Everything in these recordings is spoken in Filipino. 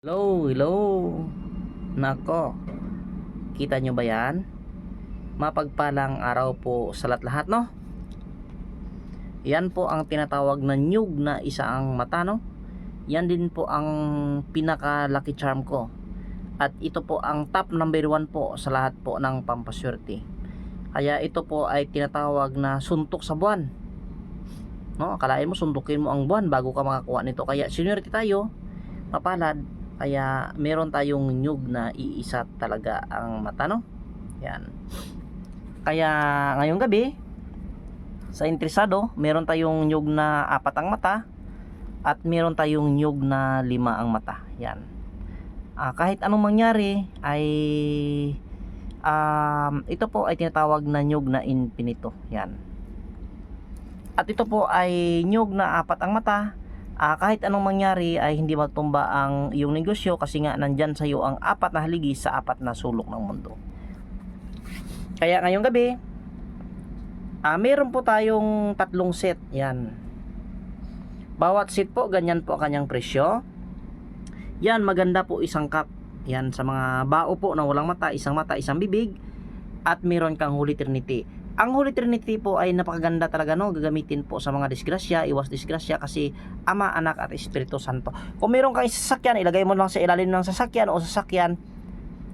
Hello, hello. Nako. Kita nyo ba yan? Mapagpalang araw po sa lahat-lahat, no? Yan po ang tinatawag na nyug na isaang mata, no? Yan din po ang pinaka-lucky charm ko. At ito po ang top number one po sa lahat po ng pampaswerte. Kaya ito po ay tinatawag na suntok sa buwan. No, akalain mo suntukin mo ang buwan bago ka makakuha nito. Kaya seniority tayo, mapalad, kaya meron tayong nyug na iisa talaga ang mata, no? Yan. Kaya ngayong gabi, sa interesado, meron tayong nyug na apat ang mata at meron tayong nyug na lima ang mata. Yan. Ah, kahit anong mangyari ay um, ito po ay tinatawag na nyug na infinito. Yan. At ito po ay nyug na apat ang mata Ah, kahit anong mangyari ay hindi matumba ang iyong negosyo kasi nga nandyan sa iyo ang apat na haligi sa apat na sulok ng mundo. Kaya ngayong gabi, ah, meron po tayong tatlong set. Yan. Bawat set po, ganyan po ang kanyang presyo. Yan, maganda po isang cup. Yan, sa mga bao po na walang mata, isang mata, isang bibig. At meron kang Holy Trinity. Ang Holy Trinity po ay napakaganda talaga no, gagamitin po sa mga disgrasya, iwas disgrasya kasi Ama, Anak at Espiritu Santo. Kung meron kang sasakyan, ilagay mo lang sa ilalim ng sasakyan o sasakyan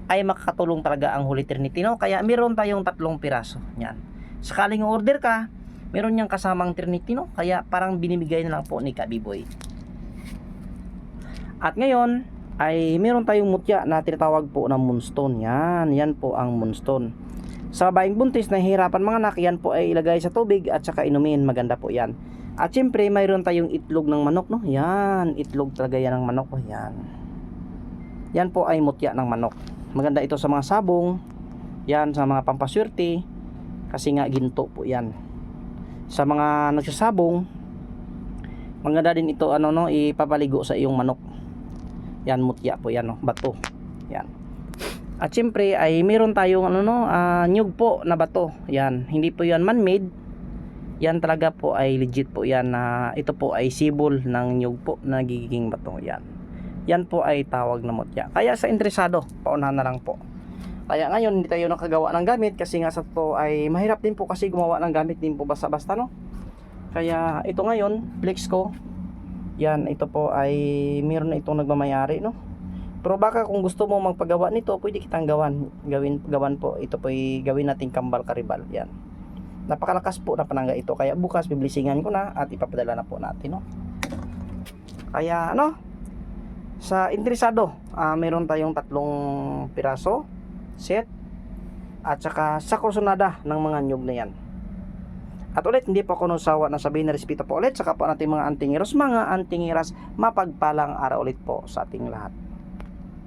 ay makakatulong talaga ang Holy Trinity no. Kaya meron tayong tatlong piraso. Yan. Sakaling order ka, meron niyang kasamang Trinity no. Kaya parang binibigay na lang po ni Kabiboy. At ngayon ay meron tayong mutya na tinatawag po na moonstone. Yan, yan po ang moonstone. Sa baing buntis na hirapan mga anak, yan po ay ilagay sa tubig at saka inumin. Maganda po yan. At syempre, mayroon tayong itlog ng manok, no? Yan, itlog talaga yan ng manok. Oh, yan. Yan po ay mutya ng manok. Maganda ito sa mga sabong. Yan, sa mga pampaswerte. Kasi nga ginto po yan. Sa mga nagsasabong, maganda din ito, ano, no? Ipapaligo sa iyong manok. Yan, mutya po yan, no? Bato. Yan. At syempre ay meron tayong ano no, ah, nyug po na bato. Yan, hindi po 'yan man-made. Yan talaga po ay legit po 'yan na ito po ay sibol ng nyug po na nagiging bato. Yan. Yan po ay tawag na mutya. Kaya sa interesado, paunahan na lang po. Kaya ngayon hindi tayo nakagawa ng gamit kasi nga sa to ay mahirap din po kasi gumawa ng gamit din po basta-basta no. Kaya ito ngayon, flex ko. Yan, ito po ay meron na itong nagmamayari no. Pero baka kung gusto mo magpagawa nito, pwede kitang gawan. Gawin, gawan po. Ito po ay gawin nating kambal karibal. Yan. Napakalakas po na panangga ito. Kaya bukas biblisingan ko na at ipapadala na po natin. No? Kaya ano, sa interesado, ah, meron tayong tatlong piraso, set, at saka sa kursunada ng mga nyug na yan. At ulit, hindi po ako nasawa na sabihin na respeto po ulit. Saka po natin mga antingiros, mga antingiras, mapagpalang araw ulit po sa ating lahat.